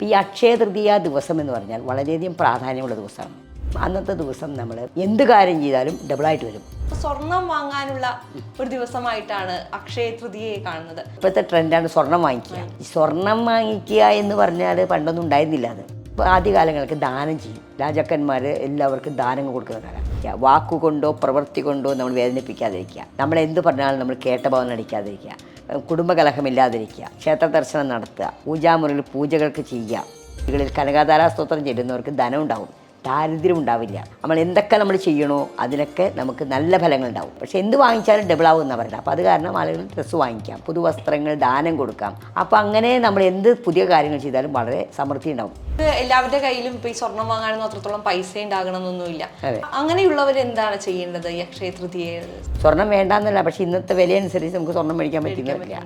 അപ്പോൾ ഈ അക്ഷയ തൃതീയ ദിവസം എന്ന് പറഞ്ഞാൽ വളരെയധികം പ്രാധാന്യമുള്ള ദിവസമാണ്. അന്നത്തെ ദിവസം നമ്മൾ എന്ത് കാര്യം ചെയ്താലും ഡബിളായിട്ട് വരും. സ്വർണം വാങ്ങാനുള്ള ഒരു ദിവസമായിട്ടാണ് അക്ഷയ തൃതീയയെ കാണുന്നത്. ഇപ്പോഴത്തെ ട്രെൻഡാണ് സ്വർണം വാങ്ങിക്കുക. ഈ സ്വർണം വാങ്ങിക്കുക എന്ന് പറഞ്ഞാൽ പണ്ടൊന്നും ഉണ്ടായിരുന്നില്ല അത്. ഇപ്പോൾ ആദ്യകാലങ്ങൾക്ക് ദാനം ചെയ്യും. രാജാക്കന്മാർ എല്ലാവർക്കും ദാനങ്ങൾ കൊടുക്കുന്ന കാലം. വാക്കുകൊണ്ടോ പ്രവൃത്തി കൊണ്ടോ നമ്മൾ വേദനിപ്പിക്കാതിരിക്കുക. നമ്മൾ എന്ത് പറഞ്ഞാലും നമ്മൾ കേട്ട ഭാവം നടിക്കാതിരിക്കുക. കുടുംബകലഹമില്ലാതിരിക്കുക ക്ഷേത്ര ദർശനം നടത്തുക പൂജാമുറിയിൽ പൂജകൾക്ക് ചെയ്യുക. വീടുകളിൽ കനകാധാരാ സ്തോത്രം ചെല്ലുന്നവർക്ക് ധനം ഉണ്ടാവും ദാരിദ്ര്യം ഉണ്ടാവില്ല. നമ്മൾ എന്തൊക്കെ നമ്മൾ ചെയ്യണോ അതിനൊക്കെ നമുക്ക് നല്ല ഫലങ്ങൾ ഉണ്ടാവും പക്ഷെ എന്ത് വാങ്ങിച്ചാലും ഡബിൾ ആവും എന്ന് പറയുന്നത്. അപ്പോൾ അത് കാരണം ആളുകൾ ഡ്രസ്സ് വാങ്ങിക്കാം പുതുവസ്ത്രങ്ങൾ ദാനം കൊടുക്കാം. അപ്പോൾ അങ്ങനെ നമ്മൾ എന്ത് പുതിയ കാര്യങ്ങൾ ചെയ്താലും വളരെ സമൃദ്ധി ഉണ്ടാവും. ഇത് എല്ലാവരുടെ കയ്യിലും ഇപ്പൊ ഈ സ്വർണം വാങ്ങാനൊന്നും അത്രത്തോളം പൈസ ഉണ്ടാകണമെന്നൊന്നുമില്ല. അതെ. അങ്ങനെയുള്ളവർ എന്താണ് ചെയ്യേണ്ടത്? ഈ അക്ഷയ തൃതീയ സ്വർണം വേണ്ടാന്നല്ല പക്ഷെ ഇന്നത്തെ വില അനുസരിച്ച് നമുക്ക് സ്വർണം മേടിക്കാൻ പറ്റുന്നില്ല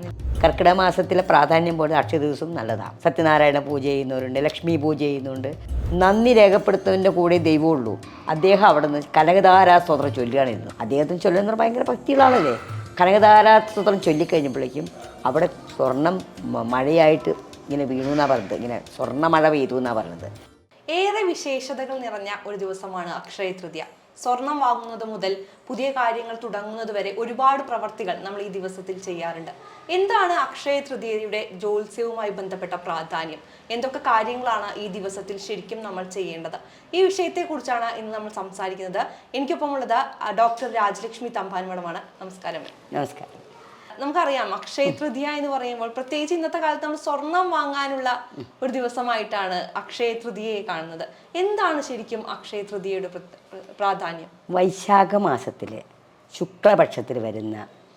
കർക്കിടക മാസത്തിലെ പ്രാധാന്യം പോലെ അക്ഷയ ദിവസം നല്ലതാണ്. സത്യനാരായണ പൂജ ചെയ്യുന്നവരുണ്ട് ലക്ഷ്മി പൂജ ചെയ്യുന്നുണ്ട് നന്ദി രേഖപ്പെടുത്തുന്നതിന്റെ കൂടെ ദൈവമുള്ളൂ അദ്ദേഹം അവിടെ നിന്ന് കനകധാരാ സ്തോത്രം ചൊല്ലുകയാണ് ഇരുന്നത് അദ്ദേഹത്തിന് ചൊല്ലുന്ന ഭയങ്കര ഭക്തികളാണല്ലേ കനകധാരാ സ്തോത്രം ചൊല്ലിക്കഴിഞ്ഞപ്പോഴേക്കും അവിടെ സ്വർണം മ- മഴയായിട്ട് ഇങ്ങനെ വീണു എന്നാണ് പറഞ്ഞത്. ഇങ്ങനെ സ്വർണമഴ പെയ്തു എന്നാണ് പറഞ്ഞത്. ഏറെ വിശേഷതകൾ നിറഞ്ഞ ഒരു ദിവസമാണ് അക്ഷയ തൃതീയ. സ്വർണം വാങ്ങുന്നത് മുതൽ പുതിയ കാര്യങ്ങൾ തുടങ്ങുന്നത് വരെ ഒരുപാട് പ്രവർത്തികൾ നമ്മൾ ഈ ദിവസത്തിൽ ചെയ്യാറുണ്ട്. എന്താണ് അക്ഷയ തൃതീയയുടെ ജോത്സ്യവുമായി ബന്ധപ്പെട്ട പ്രാധാന്യം? എന്തൊക്കെ കാര്യങ്ങളാണ് ഈ ദിവസത്തിൽ ശരിക്കും നമ്മൾ ചെയ്യേണ്ടത്? ഈ വിഷയത്തെക്കുറിച്ചാണ് ഇന്ന് നമ്മൾ സംസാരിക്കുന്നത്. എനിക്കൊപ്പമുള്ളത് ഡോക്ടർ രാജലക്ഷ്മി തമ്പാൻ മഠമാണ് നമസ്കാരം. നമസ്കാരം. നമുക്കറിയാം അക്ഷയ തൃതീയ എന്ന് പറയുമ്പോൾ പ്രത്യേകിച്ച് ഇന്നത്തെ കാലത്ത് നമ്മൾ സ്വർണം വാങ്ങാനുള്ള ഒരു ദിവസമായിട്ടാണ് അക്ഷയ തൃതീയയെ കാണുന്നത്. എന്താണ് ശരിക്കും അക്ഷയ തൃതീയയുടെ പ്രാധാന്യം? വൈശാഖ മാസത്തിലെ ശുക്ലപക്ഷത്തിൽ വരുന്ന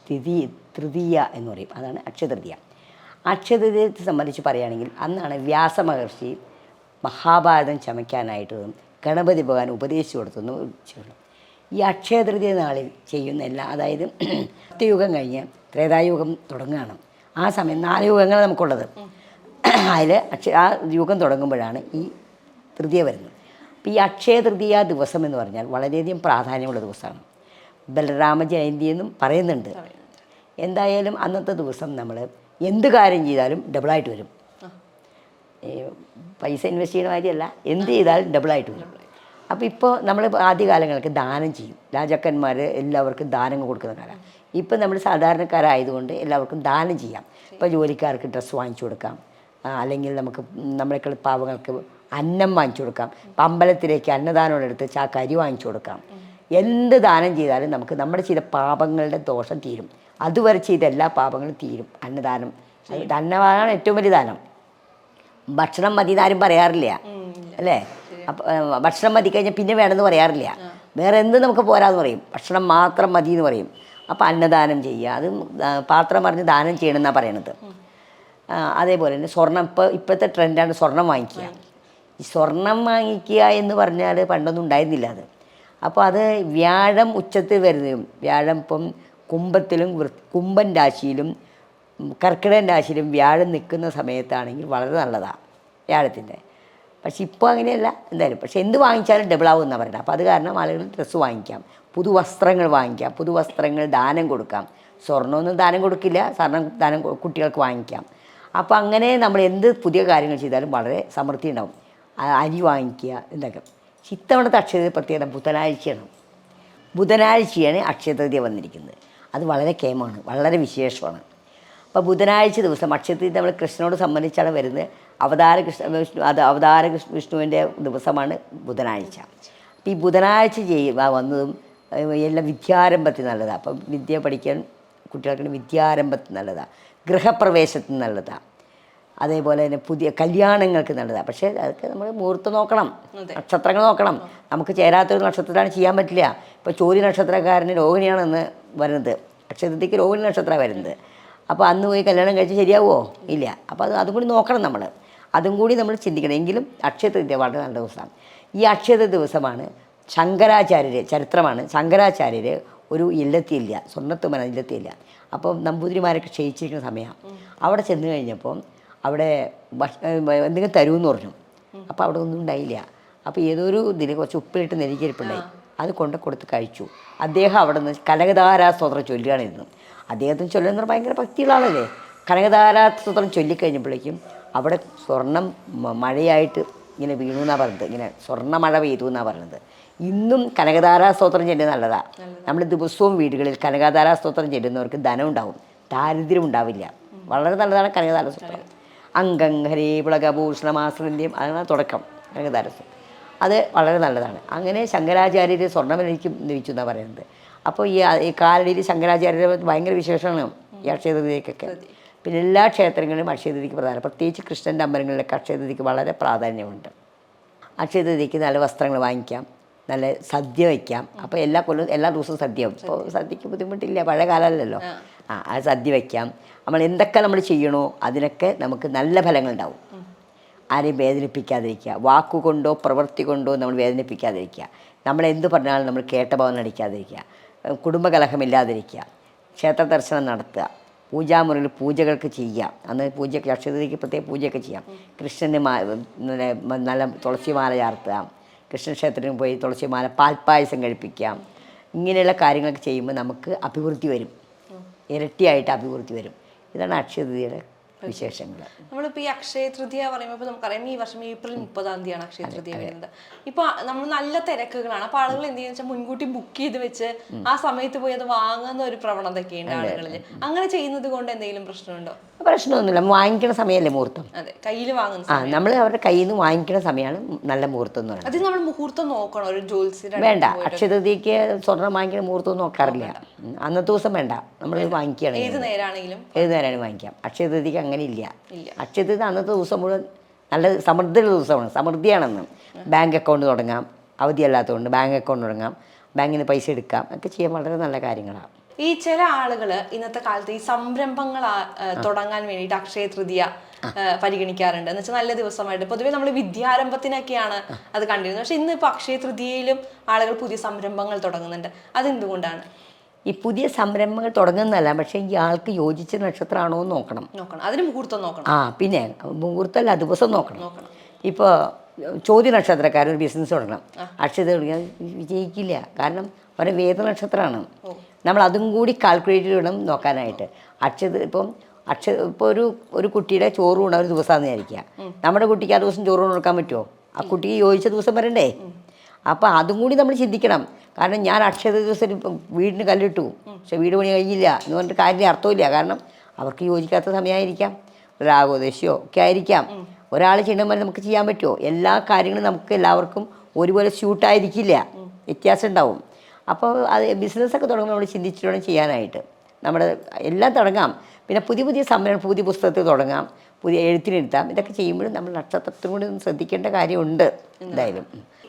തിഥി തൃതീയ എന്ന് പറയും. അതാണ് അക്ഷയതൃതീയ അക്ഷതൃതീയത്തെ സംബന്ധിച്ച് പറയുകയാണെങ്കിൽ അന്നാണ് വ്യാസമഹർഷി മഹാഭാരതം ചമയ്ക്കാനായിട്ട് ഗണപതി ഭഗവാൻ ഉപദേശിച്ചു കൊടുത്തെന്ന് ഈ അക്ഷയതൃതീയ നാളിൽ ചെയ്യുന്ന എല്ലാ അതായത് സത്യയുഗം കഴിഞ്ഞ് ത്രേതായുഗം തുടങ്ങുകയാണ്. ആ സമയം നാല് യുഗങ്ങൾ നമുക്കുള്ളത്. അതിൽ അക്ഷയ ആ യുഗം തുടങ്ങുമ്പോഴാണ് ഈ തൃതീയ വരുന്നത്. അപ്പോൾ ഈ അക്ഷയ തൃതീയ ദിവസം എന്ന് പറഞ്ഞാൽ വളരെയധികം പ്രാധാന്യമുള്ള ദിവസമാണ്. ബലരാമ ജയന്തി എന്നും പറയുന്നുണ്ട്. എന്തായാലും അന്നത്തെ ദിവസം നമ്മൾ എന്ത് കാര്യം ചെയ്താലും ഡബിളായിട്ട് വരും. പൈസ ഇൻവെസ്റ്റ് ചെയ്യുന്ന കാര്യമല്ല എന്ത് ചെയ്താലും ഡബിളായിട്ട് വരും. അപ്പോൾ ഇപ്പോൾ നമ്മൾ ആദ്യകാലങ്ങൾക്ക് ദാനം ചെയ്യും. രാജാക്കന്മാർ എല്ലാവർക്കും ദാനങ്ങൾ കൊടുക്കുന്ന കാലം. ഇപ്പം നമ്മൾ സാധാരണക്കാരായതുകൊണ്ട് എല്ലാവർക്കും ദാനം ചെയ്യാം. ഇപ്പോൾ ജോലിക്കാർക്ക് ഡ്രസ്സ് വാങ്ങിച്ചു കൊടുക്കാം. അല്ലെങ്കിൽ നമുക്ക് നമ്മളെക്കുള്ള പാവങ്ങൾക്ക് അന്നം വാങ്ങിച്ചു കൊടുക്കാം. ഇപ്പം അമ്പലത്തിലേക്ക് അന്നദാനമെടുത്ത് ചാക്ക് അരി വാങ്ങിച്ചു കൊടുക്കാം. എന്ത് ദാനം ചെയ്താലും നമുക്ക് നമ്മുടെ ചില പാപങ്ങളുടെ ദോഷം തീരും. അതുവരെ ചെയ്ത എല്ലാ പാപങ്ങളും തീരും. അന്നദാനം. അന്നദാനമാണ് ഏറ്റവും വലിയ ദാനം. ഭക്ഷണം മതി എന്നാരും പറയാറില്ല. അല്ലേ? ഭക്ഷണം മതി കഴിഞ്ഞാൽ പിന്നെ വേണമെന്ന് പറയാറില്ല. വേറെ എന്ത് നമുക്ക് പോരാന്ന് പറയും. ഭക്ഷണം മാത്രം മതി എന്ന് പറയും. അപ്പോൾ അന്നദാനം ചെയ്യുക. അത് പാത്രം പറഞ്ഞ് ദാനം ചെയ്യണം എന്നാണ് പറയണത് അതേപോലെ തന്നെ സ്വർണം ഇപ്പോൾ ഇപ്പോഴത്തെ ട്രെൻഡാണ് സ്വർണം വാങ്ങിക്കുക. ഈ സ്വർണം വാങ്ങിക്കുക എന്ന് പറഞ്ഞാൽ പണ്ടൊന്നും ഉണ്ടായിരുന്നില്ല അത്. അപ്പോൾ അത് വ്യാഴം ഉച്ചത്തിൽ വരുന്നതും വ്യാഴം ഇപ്പം കുംഭത്തിലും കുംഭൻ രാശിയിലും കർക്കിടകൻ രാശിയിലും വ്യാഴം നിൽക്കുന്ന സമയത്താണെങ്കിൽ വളരെ നല്ലതാണ് വ്യാഴത്തിന്റെ. പക്ഷെ ഇപ്പോൾ അങ്ങനെയല്ല. എന്തായാലും പക്ഷെ എന്ത് വാങ്ങിച്ചാലും ഡബിൾ ആവും എന്നാണ് പറയുന്നത്. അപ്പോൾ അത് കാരണം ആളുകൾ ഡ്രസ്സ് വാങ്ങിക്കാം. പുതുവസ്ത്രങ്ങൾ വാങ്ങിക്കാം. പുതുവസ്ത്രങ്ങൾ ദാനം കൊടുക്കാം. സ്വർണമൊന്നും ദാനം കൊടുക്കില്ല. സ്വർണം ദാനം കുട്ടികൾക്ക് വാങ്ങിക്കാം. അപ്പോൾ അങ്ങനെ നമ്മൾ എന്ത് പുതിയ കാര്യങ്ങൾ ചെയ്താലും വളരെ സമൃദ്ധി ഉണ്ടാവും. അരി വാങ്ങിക്കുക എന്തൊക്കെ ഇത്തവണത്തെ അക്ഷയ പ്രത്യേകത ബുധനാഴ്ചയാണ്. ബുധനാഴ്ചയാണ് അക്ഷയതൃതീയ വന്നിരിക്കുന്നത്. അത് വളരെ കേമാണ് വളരെ വിശേഷമാണ്. അപ്പോൾ ബുധനാഴ്ച ദിവസം അക്ഷയതൃതീയ നമ്മൾ കൃഷ്ണനോട് സംബന്ധിച്ചാണ് വരുന്നത്. അവതാര കൃഷ്ണ വിഷ്ണു അത് അവതാര കൃഷ്ണ വിഷ്ണുവിന്റെ ദിവസമാണ് ബുധനാഴ്ച. അപ്പോൾ ഈ ബുധനാഴ്ച ചെയ്യുക വന്നതും എല്ലാം വിദ്യാരംഭത്തിൽ നല്ലതാണ് അപ്പം വിദ്യ പഠിക്കാൻ കുട്ടികൾക്ക് വിദ്യാരംഭത്തിൽ നല്ലതാണ് ഗൃഹപ്രവേശത്തിന് നല്ലതാണ് അതേപോലെ തന്നെ പുതിയ കല്യാണങ്ങൾക്ക് നല്ലതാണ് പക്ഷേ അതൊക്കെ നമ്മൾ മുഹൂർത്തം നോക്കണം. നക്ഷത്രങ്ങൾ നോക്കണം. നമുക്ക് ചേരാത്തൊരു നക്ഷത്രത്തിലാണ് ചെയ്യാൻ പറ്റില്ല. ഇപ്പോൾ ചോദ്യ നക്ഷത്രക്കാരന് രോഹിണിയാണെന്ന് വരുന്നത്. അക്ഷയത്തിക്ക് രോഹിണി നക്ഷത്രമാണ് വരുന്നത്. അപ്പോൾ അന്ന് പോയി കല്യാണം കഴിച്ച് ശരിയാവുമോ? ഇല്ല. അപ്പോൾ അത് അതും കൂടി നോക്കണം നമ്മൾ. അതും കൂടി നമ്മൾ ചിന്തിക്കണം. എങ്കിലും അക്ഷയതൃതീയ വളരെ നല്ല ദിവസമാണ്. ഈ അക്ഷയത ദിവസമാണ് ശങ്കരാചാര്യരെ ചരിത്രമാണ് ശങ്കരാചാര്യർ ഒരു ഇല്ലത്തിയില്ല സ്വർണത്തുമന ഇല്ലത്തിയില്ല അപ്പോൾ നമ്പൂതിരിമാരൊക്കെ ക്ഷയിച്ചിരിക്കുന്ന സമയമാണ് അവിടെ ചെന്ന് കഴിഞ്ഞപ്പോൾ അവിടെ എന്തെങ്കിലും തരുമെന്ന് പറഞ്ഞു. അപ്പോൾ അവിടെ ഒന്നും ഉണ്ടായില്ല. അപ്പോൾ ഏതൊരു ഇതിൽ കുറച്ച് ഉപ്പിലിട്ട് നെല്ലിക്കരിപ്പുണ്ടായി അത് കൊണ്ട് കൊടുത്ത് കഴിച്ചു. അദ്ദേഹം അവിടെ നിന്ന് കനകധാരാസ്തോത്രം ചൊല്ലുകയാണ് ഇരുന്നു അദ്ദേഹത്തിന് ചൊല്ലുന്ന ഭയങ്കര ഭക്തിയുള്ള ആളല്ലേ? കനകധാരാസ്തോത്രം ചൊല്ലിക്കഴിഞ്ഞപ്പോഴേക്കും അവിടെ സ്വർണം മഴയായിട്ട് ഇങ്ങനെ വീണു എന്നാണ് പറഞ്ഞത്. ഇങ്ങനെ സ്വർണ മഴ പെയ്തു എന്നാണ് പറഞ്ഞത്. ഇന്നും കനകധാരാ സ്തോത്രം ചെല്ലുന്നത് നല്ലതാണ് നമ്മൾ ദിവസവും വീടുകളിൽ കനകധാരാ സ്തോത്രം ചെല്ലുന്നവർക്ക് ധനം ഉണ്ടാവും ദാരിദ്ര്യം ഉണ്ടാവില്ല. വളരെ നല്ലതാണ് കനകധാര സ്തോത്രം. അംഗം ഹരേ പുളകഭൂഷണമാശ്രന്യം അതാണ് തുടക്കം കനകധാര സ്തോത്രം. അത് വളരെ നല്ലതാണ്. അങ്ങനെ ശങ്കരാചാര്യർ സ്വർണമെനിക്കും ലഭിച്ചു എന്നാണ് പറയുന്നത്. അപ്പോൾ ഈ കാലടിയിൽ ശങ്കരാചാര്യരെ ഭയങ്കര വിശേഷമാണ് ഈ അക്ഷയതൃതിക്കൊക്കെ പിന്നെ എല്ലാ ക്ഷേത്രങ്ങളിലും അക്ഷയതൃതിക്ക് പ്രധാനം. പ്രത്യേകിച്ച് കൃഷ്ണന്റെ അമ്പലങ്ങളിലൊക്കെ അക്ഷയതൃതിക്ക് വളരെ പ്രാധാന്യമുണ്ട്. അക്ഷയതൃതിക്ക് നല്ല വസ്ത്രങ്ങൾ വാങ്ങിക്കാം നല്ല സദ്യ വയ്ക്കാം. അപ്പോൾ എല്ലാ കൊല്ലം എല്ലാ ദിവസവും സദ്യ ഇപ്പോൾ സദ്യക്ക് ബുദ്ധിമുട്ടില്ല പഴയ കാലമല്ലല്ലോ. ആ. ആ സദ്യ വയ്ക്കാം. നമ്മൾ എന്തൊക്കെ നമ്മൾ ചെയ്യണോ അതിനൊക്കെ നമുക്ക് നല്ല ഫലങ്ങളുണ്ടാവും. ആരെയും വേദനിപ്പിക്കാതിരിക്കുക. വാക്കുകൊണ്ടോ പ്രവൃത്തി കൊണ്ടോ നമ്മൾ വേദനിപ്പിക്കാതിരിക്കുക. നമ്മൾ എന്ത് പറഞ്ഞാലും നമ്മൾ കേട്ട ഭാവം നടിക്കാതിരിക്കുക. കുടുംബകലഹമില്ലാതിരിക്കുക. ക്ഷേത്ര ദർശനം നടത്തുക. പൂജാമുറിയിൽ പൂജകൾക്ക് ചെയ്യാം. അന്ന് പൂജയ്ക്ക് അക്ഷതയ്ക്ക് പ്രത്യേക പൂജയൊക്കെ ചെയ്യാം. കൃഷ്ണന് മാ നല്ല തുളസിമാല കൃഷ്ണ കൃഷ്ണക്ഷേത്രത്തിൽ പോയി തുളസിമാല പാൽപ്പായസം കഴിപ്പിക്കാം. ഇങ്ങനെയുള്ള കാര്യങ്ങളൊക്കെ ചെയ്യുമ്പോൾ നമുക്ക് അഭിവൃദ്ധി വരും. ഇരട്ടിയായിട്ട് അഭിവൃദ്ധി വരും. ഇതാണ് അക്ഷയതൃതിയുടെ വിശേഷങ്ങൾ. നമ്മളിപ്പോ ഈ അക്ഷയ തൃതീയ പറയുമ്പോൾ നമുക്കറിയാം ഈ വർഷം ഏപ്രിൽ മുപ്പതാം തീയതിയാണ് അക്ഷയ തൃതീയ വരുന്നത്. ഇപ്പൊ നമ്മൾ നല്ല തിരക്കുകളാണ്. അപ്പൊ ആളുകൾ എന്ത് ചെയ്യുന്ന വെച്ചാൽ മുൻകൂട്ടി ബുക്ക് ചെയ്ത് വെച്ച് ആ സമയത്ത് പോയി അത് വാങ്ങുന്ന ഒരു പ്രവണതയൊക്കെ ഉണ്ട് ആളുകളിൽ. അങ്ങനെ ചെയ്യുന്നത് കൊണ്ട് എന്തെങ്കിലും പ്രശ്നമുണ്ടോ? പ്രശ്നമൊന്നുമില്ല. വാങ്ങിക്കുന്ന സമയമല്ലേ മുഹൂർത്തം? അതെ കയ്യിൽ വാങ്ങുന്ന ആ നമ്മൾ അവരുടെ കയ്യിൽ നിന്ന് വാങ്ങിക്കുന്ന സമയമാണ് നല്ല മുഹൂർത്തം എന്ന് പറയുന്നത്. അത് നമ്മൾ മുഹൂർത്തം നോക്കണം. ഒരു ജോത്സ്യ വേണ്ട. അക്ഷയതൃതിക്ക് സ്വർണം വാങ്ങിക്കുന്ന മുഹൂർത്തം നോക്കാറില്ല. അന്നത്തെ ദിവസം വേണ്ട. നമ്മൾ വാങ്ങിക്കുകയാണ് ഏത് നേരാണെങ്കിലും ഏത് നേരമാണ് വാങ്ങിക്കാം. അക്ഷയതൃതിക്ക് അങ്ങനെ ഇല്ല. അക്ഷയത്തിൽ നിന്ന് അന്നത്തെ ദിവസം മുഴുവൻ നല്ല സമൃദ്ധിയുള്ള ദിവസമാണ്. സമൃദ്ധിയാണെന്ന്. ബാങ്ക് അക്കൗണ്ട് തുടങ്ങാം. അവധിയല്ലാത്തതുകൊണ്ട് ബാങ്ക് അക്കൗണ്ട് തുടങ്ങാം. ബാങ്കിൽ നിന്ന് പൈസ എടുക്കാം. ഒക്കെ ചെയ്യാൻ വളരെ നല്ല കാര്യങ്ങളാണ്. ഈ ചില ആളുകൾ ഇന്നത്തെ കാലത്ത് ഈ സംരംഭങ്ങൾ തുടങ്ങാൻ വേണ്ടിയിട്ട് അക്ഷയ തൃതീയ പരിഗണിക്കാറുണ്ട്. എന്ന് വെച്ചാൽ നല്ല ദിവസമായിട്ട്. പൊതുവേ നമ്മൾ വിദ്യാരംഭത്തിനൊക്കെയാണ് അത് കണ്ടിരുന്നത്. പക്ഷെ ഇന്ന് ഇപ്പൊ അക്ഷയ തൃതീയയിലും ആളുകൾ പുതിയ സംരംഭങ്ങൾ തുടങ്ങുന്നുണ്ട്. അതെന്തുകൊണ്ടാണ്? ഈ പുതിയ സംരംഭങ്ങൾ തുടങ്ങുന്നതല്ല പക്ഷേ ഈ ആൾക്ക് യോജിച്ച നക്ഷത്രമാണോ എന്ന് നോക്കണം. നോക്കണം. അതിന് മുഹൂർത്തം നോക്കണം. ആ പിന്നെ മുഹൂർത്തമല്ല ദിവസം നോക്കണം. നോക്കണം. ഇപ്പോൾ ചോദ്യ നക്ഷത്രക്കാരൻ ഒരു ബിസിനസ് തുടങ്ങണം. അക്ഷത തുടങ്ങിയാൽ വിജയിക്കില്ല. കാരണം അവരെ വേദ നക്ഷത്രമാണ്. നമ്മൾ അതും കൂടി കാൽക്കുലേറ്റ് ചെയ്യണം നോക്കാനായിട്ട്. അക്ഷത ഇപ്പം അക്ഷ ഇപ്പോൾ ഒരു ഒരു കുട്ടിയുടെ ചോറ് കൊണ്ട് ഒരു ദിവസമാണെന്ന് വിചാരിക്കുക. നമ്മുടെ കുട്ടിക്ക് ആ ദിവസം ചോറ് കൊണ്ട് കൊടുക്കാൻ പറ്റുമോ? ആ കുട്ടിക്ക് യോജിച്ച ദിവസം വരണ്ടേ? അപ്പോൾ അതും കൂടി നമ്മൾ ചിന്തിക്കണം. കാരണം ഞാൻ അക്ഷയ ദിവസം വീടിന് കല്ലിട്ടു. പക്ഷെ വീട് പണി കഴിഞ്ഞില്ല എന്ന് പറഞ്ഞിട്ട് കാര്യം അർത്ഥമില്ല. കാരണം അവർക്ക് യോജിക്കാത്ത സമയമായിരിക്കാം. രാഗോദേശയോ ഒക്കെ ആയിരിക്കാം. ഒരാൾ ചെയ്യണമെന്ന് നമുക്ക് ചെയ്യാൻ പറ്റുമോ? എല്ലാ കാര്യങ്ങളും നമുക്ക് എല്ലാവർക്കും ഒരുപോലെ സ്യൂട്ടായിരിക്കില്ല വ്യത്യാസം ഉണ്ടാവും. അപ്പോൾ അത് ബിസിനസ്സൊക്കെ തുടങ്ങുമ്പോൾ നമ്മൾ ചിന്തിച്ചിട്ട് വേണം ചെയ്യാനായിട്ട്. നമ്മുടെ എല്ലാം തുടങ്ങാം. പിന്നെ പുതിയ പുതിയ സംരംഭം പുതിയ പുസ്തകത്തിൽ തുടങ്ങാം. പുതിയ എഴുത്തിനെടുത്താം ഇതൊക്കെ ചെയ്യുമ്പോഴും നമ്മൾ നക്ഷത്രത്തിനും കൂടി ശ്രദ്ധിക്കേണ്ട കാര്യമുണ്ട്. എന്തായാലും.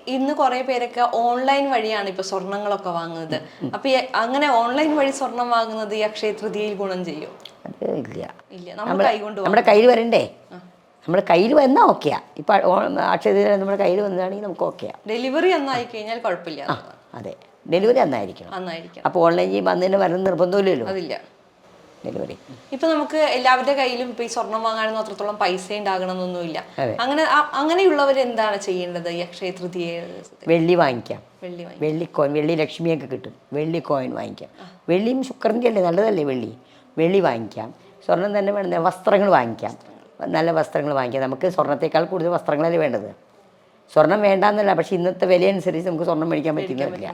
ഇന്ന് കുറെ പേരൊക്കെ ഓൺലൈൻ വഴിയാണ് ഇപ്പൊ സ്വർണങ്ങളൊക്കെ വാങ്ങുന്നത്. അപ്പൊ അങ്ങനെ ഓൺലൈൻ വഴി സ്വർണം വാങ്ങുന്നത് ഈ അക്ഷയ തൃതീയയിൽ ഗുണം ചെയ്യോ? അത് ഇല്ല. ഇല്ല. നമ്മൾ കൈകൊണ്ട് നമ്മുടെ കയ്യിൽ വരണ്ടേ? നമ്മുടെ കയ്യിൽ വന്നാൽ ഓക്കെയാ. ഇപ്പൊ അക്ഷയ നമ്മുടെ കയ്യിൽ വന്നതാണെങ്കിൽ നമുക്ക് ഓക്കെയാ. ഡെലിവറി എന്നായി കഴിഞ്ഞാൽ കുഴപ്പമില്ല. അതെ. ഡെലിവറി അന്നായിരിക്കണം. അപ്പൊ അപ്പോൾ ഓൺലൈൻ ചെയ്യുമ്പോൾ അന്ന് തന്നെ വരണം നിർബന്ധമില്ലല്ലോ അതില്ല. ഡെലിവറി. ഇപ്പൊ നമുക്ക് എല്ലാവരുടെ കയ്യിലും ഇപ്പൊ ഈ സ്വർണം വാങ്ങാനൊന്നും അത്രത്തോളം പൈസ ഉണ്ടാകണമെന്നൊന്നുമില്ല. അങ്ങനെ അങ്ങനെയുള്ളവർ എന്താണ് ചെയ്യേണ്ടത് ഈ അക്ഷയ തൃതീയ വെള്ളി വാങ്ങിക്കാം. വെള്ളി വാങ്ങി വെള്ളി കോയിൻ വെള്ളി ലക്ഷ്മിയൊക്കെ കിട്ടും. വെള്ളി കോയിൻ വാങ്ങിക്കാം. വെള്ളിയും ശുക്രന്റെ അല്ലേ നല്ലതല്ലേ വെള്ളി? വെള്ളി വാങ്ങിക്കാം. സ്വർണം തന്നെ വേണ്ട വസ്ത്രങ്ങൾ വാങ്ങിക്കാം. നല്ല വസ്ത്രങ്ങൾ വാങ്ങിക്കാം. നമുക്ക് സ്വർണത്തേക്കാൾ കൂടുതൽ വസ്ത്രങ്ങളല്ലേ വേണ്ടത്? സ്വർണം വേണ്ടെന്നല്ല പക്ഷെ ഇന്നത്തെ വില അനുസരിച്ച് നമുക്ക് സ്വർണം മേടിക്കാൻ പറ്റുന്നില്ല.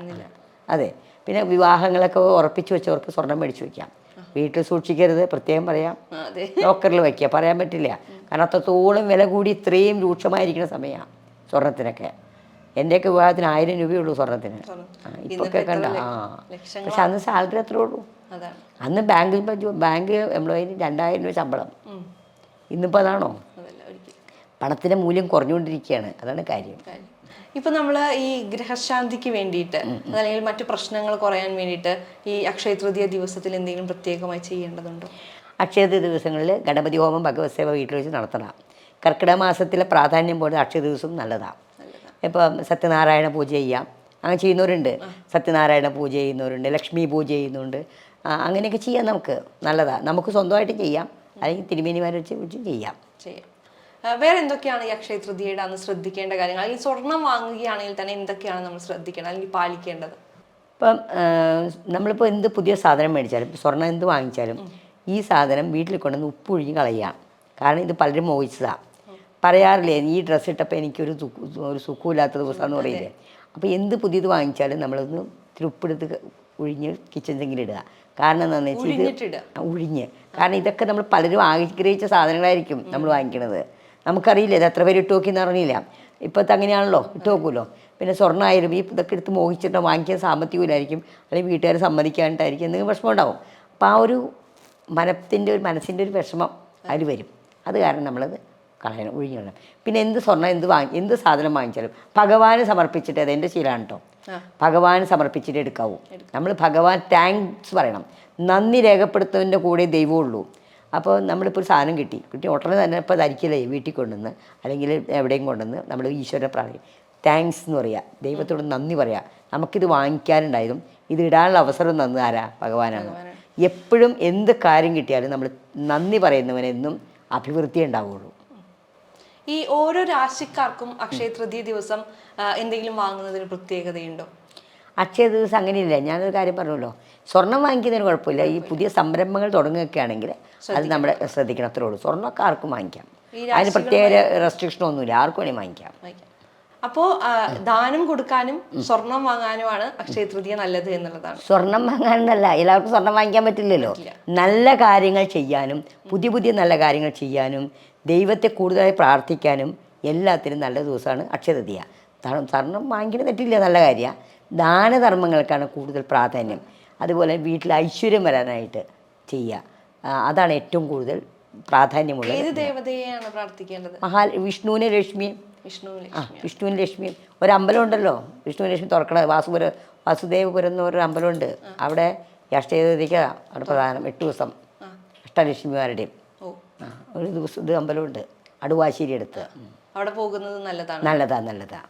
അതെ. പിന്നെ വിവാഹങ്ങളൊക്കെ ഉറപ്പിച്ച് വെച്ചവർക്ക് സ്വർണം മേടിച്ച് വയ്ക്കാം വീട്ടിൽ സൂക്ഷിക്കരുത്. പ്രത്യേകം പറയാം. ലോക്കറിൽ വയ്ക്കുക. പറയാൻ പറ്റില്ല. കാരണം അത്രത്തോളം വില കൂടി ഇത്രയും രൂക്ഷമായിരിക്കുന്ന സമയമാണ് സ്വർണത്തിനൊക്കെ. എന്റെയൊക്കെ വിവാഹത്തിന് ആയിരം രൂപയുള്ളൂ സ്വർണത്തിന്. ഇപ്പൊക്കെ കണ്ട? ആ. പക്ഷെ അന്ന് സാലറി എത്ര ഉള്ളൂ. അന്ന് ബാങ്കിൽ ബാങ്ക് എംപ്ലോയിന് രണ്ടായിരം രൂപ ശമ്പളം. ഇന്നിപ്പോ ഇന്നിപ്പോൾ അതാണോ പണത്തിന്റെ പണത്തിന്റെ മൂല്യം കുറഞ്ഞുകൊണ്ടിരിക്കുകയാണ്. അതാണ് കാര്യം. ഇപ്പൊ നമ്മൾ ഈ ഗ്രഹശാന്തിക്ക് വേണ്ടിയിട്ട് അതല്ലെങ്കിൽ മറ്റു പ്രശ്നങ്ങൾ കുറയാൻ വേണ്ടിയിട്ട് ഈ അക്ഷയ തൃതീയ ദിവസത്തിൽ എന്തെങ്കിലും പ്രത്യേകമായി ചെയ്യേണ്ടതുണ്ടോ? അക്ഷയ ദിവസങ്ങളിൽ ഗണപതി ഹോമം ഭഗവത് സേവ വീട്ടിൽ വെച്ച് നടത്തണം. കർക്കിടക മാസത്തിലെ പ്രാധാന്യം പോലെ അക്ഷയ ദിവസം നല്ലതാണ് ഇപ്പം സത്യനാരായണ പൂജ ചെയ്യാം. അങ്ങനെ ചെയ്യുന്നവരുണ്ട്. സത്യനാരായണ പൂജ ചെയ്യുന്നവരുണ്ട് ലക്ഷ്മി പൂജ ചെയ്യുന്നുണ്ട് അങ്ങനെയൊക്കെ ചെയ്യാം നമുക്ക്. നല്ലതാണ് നമുക്ക് സ്വന്തമായിട്ട് ചെയ്യാം. അല്ലെങ്കിൽ തിരുമേനിമാരെ വെച്ച് ചെയ്യാം. ചെയ്യാം. വേറെ എന്തൊക്കെയാണ് ഈ അക്ഷയ തൃതീയയുടെ അന്ന് ശ്രദ്ധിക്കേണ്ട കാര്യങ്ങൾ? അല്ലെങ്കിൽ സ്വർണം വാങ്ങുകയാണെങ്കിൽ തന്നെ എന്തൊക്കെയാണ് നമ്മൾ ശ്രദ്ധിക്കേണ്ടത്? അല്ലെങ്കിൽ പാലിക്കേണ്ടത്? ഇപ്പം നമ്മളിപ്പോൾ എന്ത് പുതിയ സാധനം മേടിച്ചാലും സ്വർണം എന്ത് വാങ്ങിച്ചാലും ഈ സാധനം വീട്ടിൽ കൊണ്ടുവന്ന് ഉപ്പൊഴിഞ്ഞ് കളയുക. കാരണം ഇത് പലരും മോഹിച്ചതാണ് പറയാറില്ലേ ഈ ഡ്രസ്സ് ഇട്ടപ്പോൾ എനിക്കൊരു ഒരു സുഖമില്ലാത്ത ദിവസമെന്ന് പറയില്ലേ? അപ്പോൾ എന്ത് പുതിയത് വാങ്ങിച്ചാലും നമ്മളൊന്ന് ഇത്തിരി ഉപ്പെടുത്ത് ഒഴിഞ്ഞ് കിച്ചൺ ഇടുക. കാരണം എന്താണെന്ന് വെച്ചാൽ ഇത് ഉഴിഞ്ഞ്. കാരണം ഇതൊക്കെ നമ്മൾ പലരും ആഗ്രഹിച്ച സാധനങ്ങളായിരിക്കും നമ്മൾ വാങ്ങിക്കണത്. നമുക്കറിയില്ല ഇത് എത്ര പേര് ഇട്ട് നോക്കിയെന്ന് അറിയില്ല ഇപ്പോഴത്തെ അങ്ങനെയാണല്ലോ ഇട്ട് നോക്കുമല്ലോ പിന്നെ സ്വർണമായാലും ഈ ഇതൊക്കെ എടുത്ത് മോഹിച്ചിട്ട് വാങ്ങിക്കാൻ സാമ്പത്തികമില്ലായിരിക്കും. അല്ലെങ്കിൽ വീട്ടുകാർ സമ്മതിക്കാണ്ടായിരിക്കും. എന്തെങ്കിലും വിഷമം ഉണ്ടാവും അപ്പോൾ ആ ഒരു മനത്തിന്റെ ഒരു മനസ്സിന്റെ ഒരു വിഷമം അതിൽ വരും. അത് കാരണം നമ്മളത് കളയണം ഒഴിഞ്ഞിടണം. പിന്നെ എന്ത് സ്വർണം എന്ത് വാങ്ങി എന്ത് സാധനം വാങ്ങിച്ചാലും ഭഗവാന് സമർപ്പിച്ചിട്ട് അത് എന്റെ ശീലമാണ് കേട്ടോ. ഭഗവാൻ ഭഗവാന് സമർപ്പിച്ചിട്ട് എടുക്കാവൂ. നമ്മൾ ഭഗവാൻ താങ്ക്സ് പറയണം. നന്ദി രേഖപ്പെടുത്തുന്നതിന്റെ കൂടെ ദൈവമുള്ളൂ അപ്പോൾ നമ്മളിപ്പോൾ ഒരു സാധനം കിട്ടി. കിട്ടി ഉടനെ തന്നെ ഇപ്പോൾ ധരിക്കില്ലേ വീട്ടിൽ കൊണ്ടുവന്ന്? അല്ലെങ്കിൽ എവിടെയും കൊണ്ടുവന്ന് നമ്മൾ ഈശ്വരനെ പ്രാർത്ഥിക്കും. താങ്ക്സ് എന്ന് പറയുക ദൈവത്തോട് നന്ദി പറയുക നമുക്കിത് വാങ്ങിക്കാനുണ്ടായതും ഇത് ഇടാനുള്ള അവസരം തന്നു ആരാ? ഭഗവാനാണ്. എപ്പോഴും എന്ത് കാര്യം കിട്ടിയാലും നമ്മൾ നന്ദി പറയുന്നവനെന്നും അഭിവൃദ്ധി ഉണ്ടാവുകയുള്ളൂ ഈ ഓരോ രാശിക്കാർക്കും അക്ഷയ തൃതീയ ദിവസം എന്തെങ്കിലും വാങ്ങുന്നതിന് പ്രത്യേകതയുണ്ടോ? അക്ഷയ ദിവസം അങ്ങനെയില്ല? ഞാനൊരു കാര്യം പറഞ്ഞല്ലോ. സ്വർണം വാങ്ങിക്കുന്നതിന് കുഴപ്പമില്ല. ഈ പുതിയ സംരംഭങ്ങൾ തുടങ്ങുകയൊക്കെ ആണെങ്കിൽ അത് നമ്മുടെ ശ്രദ്ധിക്കണം അത്രേ ഉള്ളൂ. സ്വർണമൊക്കെ ആർക്കും വാങ്ങിക്കാം. അതിന് പ്രത്യേക റെസ്ട്രിക്ഷൻ ഒന്നുമില്ല. ആർക്കും വേണേ വാങ്ങിക്കാം. അപ്പോ ദാനം കൊടുക്കാനും സ്വർണം വാങ്ങാനുമാണ് അക്ഷയ തൃതീയ നല്ലത് എന്നുള്ളതാണ്. സ്വർണം വാങ്ങാനല്ല എല്ലാവർക്കും സ്വർണം വാങ്ങിക്കാൻ പറ്റില്ലല്ലോ. നല്ല കാര്യങ്ങൾ ചെയ്യാനും പുതിയ പുതിയ നല്ല കാര്യങ്ങൾ ചെയ്യാനും ദൈവത്തെ കൂടുതലായി പ്രാർത്ഥിക്കാനും എല്ലാത്തിനും നല്ല ദിവസമാണ് അക്ഷയ തൃതീയ. സ്വർണം വാങ്ങിക്കുന്നത് തെറ്റില്ല. നല്ല കാര്യമാണ്. ദാനധർമ്മങ്ങൾക്കാണ് കൂടുതൽ പ്രാധാന്യം. അതുപോലെ വീട്ടിൽ ഐശ്വര്യം വരാനായിട്ട് ചെയ്യുക. അതാണ് ഏറ്റവും കൂടുതൽ പ്രാധാന്യമുള്ളത് ഏത് ദേവതയെയാണ് പ്രാർത്ഥിക്കേണ്ടത്? മഹാ വിഷ്ണുവിനെ ലക്ഷ്മിയും ആ വിഷ്ണുവിന് ലക്ഷ്മിയും ഒരു അമ്പലമുണ്ടല്ലോ വിഷ്ണുവിന് ലക്ഷ്മി തുറക്കണത് വാസുപുര വാസുദേവപുരം എന്ന് പറഞ്ഞൊരു അമ്പലമുണ്ട് അവിടെ ഈ അഷ്ടദേവതയ്ക്ക് അവിടെ പ്രധാനം. എട്ട് ദിവസം അഷ്ടലക്ഷ്മിമാരുടെയും. ഒരു ദിവസം ഇത് അമ്പലമുണ്ട്. അടുവാശ്ശേരി അടുത്ത്. അവിടെ പോകുന്നത് നല്ലതാണ്. നല്ലതാ നല്ലതാ.